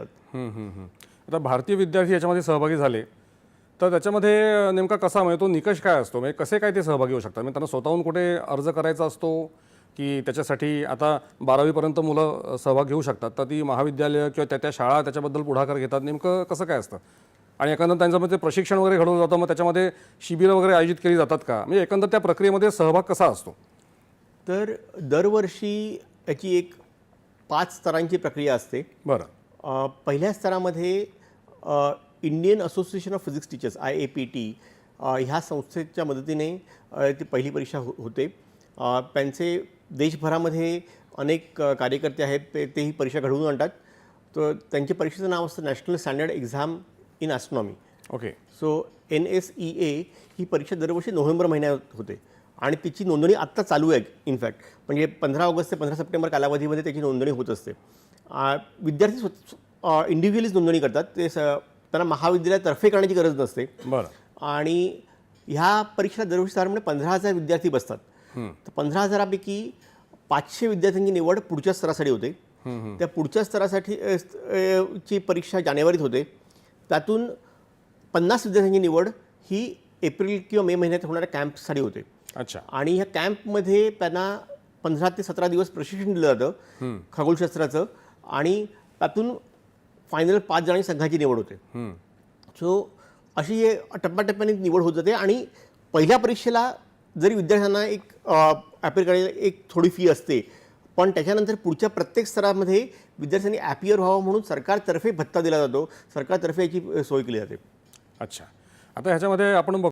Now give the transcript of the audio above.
जातात. आता भारतीय विद्यार्थी याच्यामध्ये सहभागी झाले तर त्याच्यामध्ये नेमका कसा म्हणजे तो निकष काय असतो? म्हणजे कसे काय ते सहभागी होऊ शकतात? म्हणजे त्यांना स्वतःहून कुठे अर्ज करायचा असतो की त्याच्यासाठी आता बारावीपर्यंत मुलं सहभाग घेऊ शकतात तर ती महाविद्यालय किंवा त्या त्या शाळा त्याच्याबद्दल पुढाकार घेतात? नेमकं कसं काय असतं? आणि एकंदर त्यांच्यामध्ये प्रशिक्षण वगैरे घडवलं जातं मग त्याच्यामध्ये शिबिरं वगैरे आयोजित केली जातात का? म्हणजे एकंदर त्या प्रक्रियेमध्ये सहभाग कसा असतो? तर दरवर्षी याची एक पाच स्तरांची प्रक्रिया असते. बरं. पहिल्या स्तरामध्ये Indian Association of Physics Teachers I A P T ह्या संस्थेच्या मदतीने ती पहिली परीक्षा हो होते. त्यांचे देशभरामध्ये अनेक कार्यकर्ते आहेत ते ते ही परीक्षा घडवून आणतात. तर त्यांच्या परीक्षेचं नाव असतं national standard exam in astronomy okay so N S E A ही परीक्षा दरवर्षी नोव्हेंबर महिन्यात होते. आणि तिची नोंदणी आत्ता चालू आहे इनफॅक्ट म्हणजे पंधरा ऑगस्ट ते पंधरा सप्टेंबर कालावधीमध्ये त्याची नोंदणी होत असते. विद्यार्थी स्व इंडिव्हिज्युअलीच नोंदणी करतात. ते स त्यांना महाविद्यालयातर्फे करण्याची गरज नसते. बरं. आणि ह्या परीक्षेला दरवर्षी साधारण पंधरा हजार विद्यार्थी बसतात. तर पंधरा हजारापैकी पाचशे विद्यार्थ्यांची निवड पुढच्या स्तरासाठी होते. त्या पुढच्या स्तरासाठी ची परीक्षा जानेवारीत होते. त्यातून पन्नास विद्यार्थ्यांची निवड ही एप्रिल किंवा मे महिन्यात होणाऱ्या कॅम्पसाठी होते. अच्छा. आणि ह्या कॅम्पमध्ये त्यांना पंधरा ते सतरा दिवस प्रशिक्षण दिलं जातं खगोलशास्त्राचं आणि त्यातून फायनल पाच जणांची संघाची निवड होते. सो अशी हे टप्प्याटप्प्याने निवड होत जाते आणि पहिल्या परीक्षेला जरी विद्यार्थ्यांना एक ॲपियर करायला एक थोडी फी असते पण त्याच्यानंतर पुढच्या प्रत्येक स्तरामध्ये विद्यार्थ्यांनी ॲपियर व्हावं म्हणून सरकारतर्फे भत्ता दिला जातो. सरकारतर्फे याची सोय केली जाते. अच्छा. आता ह्याच्यामध्ये आपण